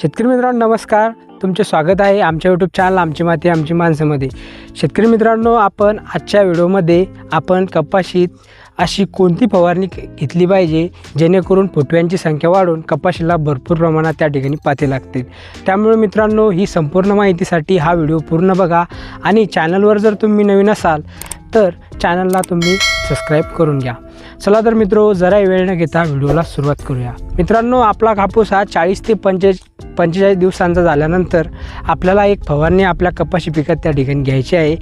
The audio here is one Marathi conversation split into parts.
शेतकरी मित्रांनो नमस्कार. तुमचे स्वागत आहे आमच्या यूट्यूब चॅनल आमची माती आमची माणसामध्ये शेतकरी मित्रांनो आपण आजच्या व्हिडिओमध्ये आपण कपाशीत अशी कोणती फवारणी घेतली पाहिजे जेणेकरून फुटव्यांची संख्या वाढून कपाशीला भरपूर प्रमाणात त्या ठिकाणी पाते लागतील. त्यामुळे मित्रांनो ही संपूर्ण माहितीसाठी हा व्हिडिओ पूर्ण बघा आणि चॅनलवर जर तुम्ही नवीन असाल तर चॅनलला तुम्ही सबस्क्राईब करून घ्या. चला तर मित्रो जरा वेळ न घेता व्हिडिओला सुरुवात करूया. मित्रांनो आपला कापूस हा चाळीस ते पंचे पंचेचाळीस दिवसांचा झाल्यानंतर आपल्याला एक फवारणी आपल्या कपाशी पिकत त्या ठिकाणी घ्यायची आहे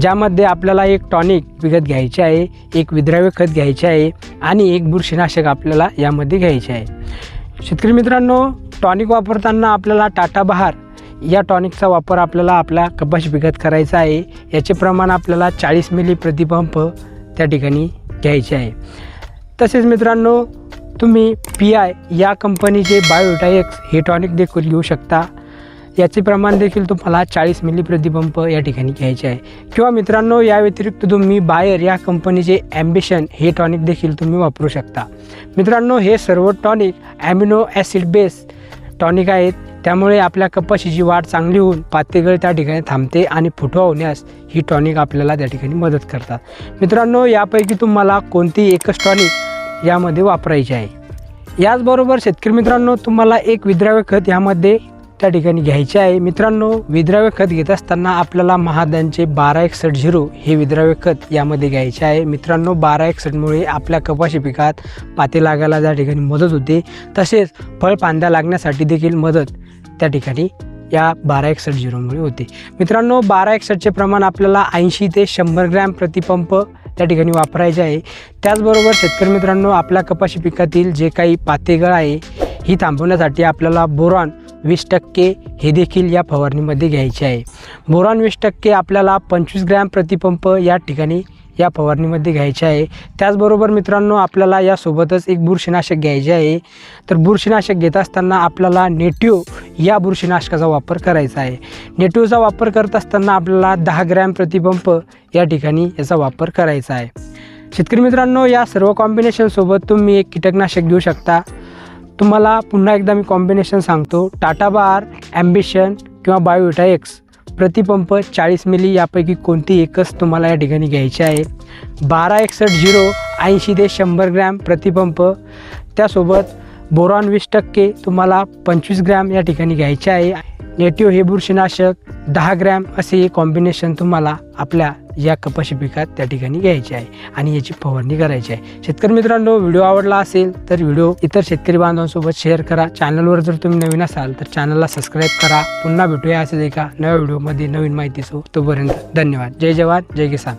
ज्यामध्ये आपल्याला एक टॉनिक पिकत घ्यायचे आहे एक विद्राव्य खत घ्यायचे आहे आणि एक बुरशीनाशक आपल्याला यामध्ये घ्यायचे आहे. शेतकरी मित्रांनो टॉनिक वापरताना आपल्याला टाटा बहार या टॉनिकचा वापर आपल्याला आपल्या कपाशी पिकत करायचा आहे. याचे प्रमाण आपल्याला चाळीस मिली प्रतिपंप त्या ठिकाणी घ्यायचे आहे. तसेच मित्रांनो तुम्ही पी आय या कंपनीचे बायोटाएक्स हे टॉनिक देखील घेऊ शकता. याचे प्रमाण देखील तुम्हाला चाळीस मिली प्रतिपंप या ठिकाणी घ्यायचे आहे. किंवा मित्रांनो या व्यतिरिक्त तुम्ही बायर या कंपनीचे ॲम्बिशन हे टॉनिक देखील तुम्ही वापरू शकता. मित्रांनो हे सर्व tonic amino acid base tonic आहेत. त्यामुळे आपल्या कपाशीची वाढ चांगली होऊन पातेगळ त्या ठिकाणी थांबते आणि फुटवा होण्यास ही टॉनिक आपल्याला त्या ठिकाणी मदत करतात. मित्रांनो यापैकी तुम्हाला कोणती एकच टॉनिक यामध्ये वापरायची आहे? याचबरोबर शेतकरी मित्रांनो तुम्हाला एक विद्राव्य खत यामध्ये त्या ठिकाणी घ्यायचे आहे. मित्रांनो विद्राव्य खत घेत असताना आपल्याला महादानचे बारा एकसठ झिरो हे विद्राव्य खत यामध्ये घ्यायचे आहे. मित्रांनो बारा एकसठमुळे आपल्या कपाशी पिकात पाते लागायला त्या ठिकाणी मदत होते. तसेच फळफांद्या लागण्यासाठी देखील मदत त्या ठिकाणी या बारा एकसठ झिरोमुळे होते. मित्रांनो बारा एकसठचे प्रमाण आपल्याला ऐंशी ते शंभर ग्रॅम प्रतिपंप त्या ठिकाणी वापरायचे आहे. त्याचबरोबर शेतकरी मित्रांनो आपल्या कपाशी पिकातील जे काही पातेगळ आहे ही थांबवण्यासाठी आपल्याला बोरॉन वीस टक्के हे देखील या फवारणीमध्ये घ्यायचे आहे. बोरॉन वीस टक्के आपल्याला पंचवीस ग्रॅम प्रतिपंप या ठिकाणी या फवारणीमध्ये घ्यायचे आहे. त्याचबरोबर मित्रांनो आपल्याला यासोबतच एक बुरशीनाशक घ्यायचे आहे. तर बुरशीनाशक घेत असताना आपल्याला नेटिव्ह या बुरशीनाशकाचा वापर करायचा आहे. नेटिव्हचा वापर करत असताना आपल्याला दहा ग्रॅम प्रतिपंप या ठिकाणी याचा वापर करायचा आहे. शेतकरी मित्रांनो या सर्व कॉम्बिनेशनसोबत तुम्ही एक कीटकनाशक घेऊ शकता. तुम्हाला पुन्हा एकदा मी कॉम्बिनेशन सांगतो. टाटा बार ॲम्बिशन किंवा बायोविटा एक्स प्रतिपंप चाळीस मिली यापैकी कोणती एकच तुम्हाला या ठिकाणी घ्यायची आहे. बारा एकसष्ट झिरो ऐंशी ते शंभर ग्रॅम प्रतिपंप. त्यासोबत बोरॉन वीस टक्के तुम्हाला पंचवीस ग्रॅम या ठिकाणी घ्यायचे आहे. नेटिव्ह हे बुरशीनाशक दहा ग्रॅम असे हे कॉम्बिनेशन तुम्हाला आपल्या या कपाशी पिकात त्या ठिकाणी घ्यायचे आहे आणि याची फवारणी करायची आहे. शेतकरी मित्रांनो व्हिडिओ आवडला असेल तर व्हिडिओ इतर शेतकरी बांधवांसोबत शेअर करा. चॅनलवर जर तुम्ही नवीन असाल तर चॅनलला सबस्क्राईब करा. पुन्हा भेटूया असेच एका नव्या व्हिडिओमध्ये नवीन माहिती सो तोपर्यंत धन्यवाद. जय जवान जय किसान.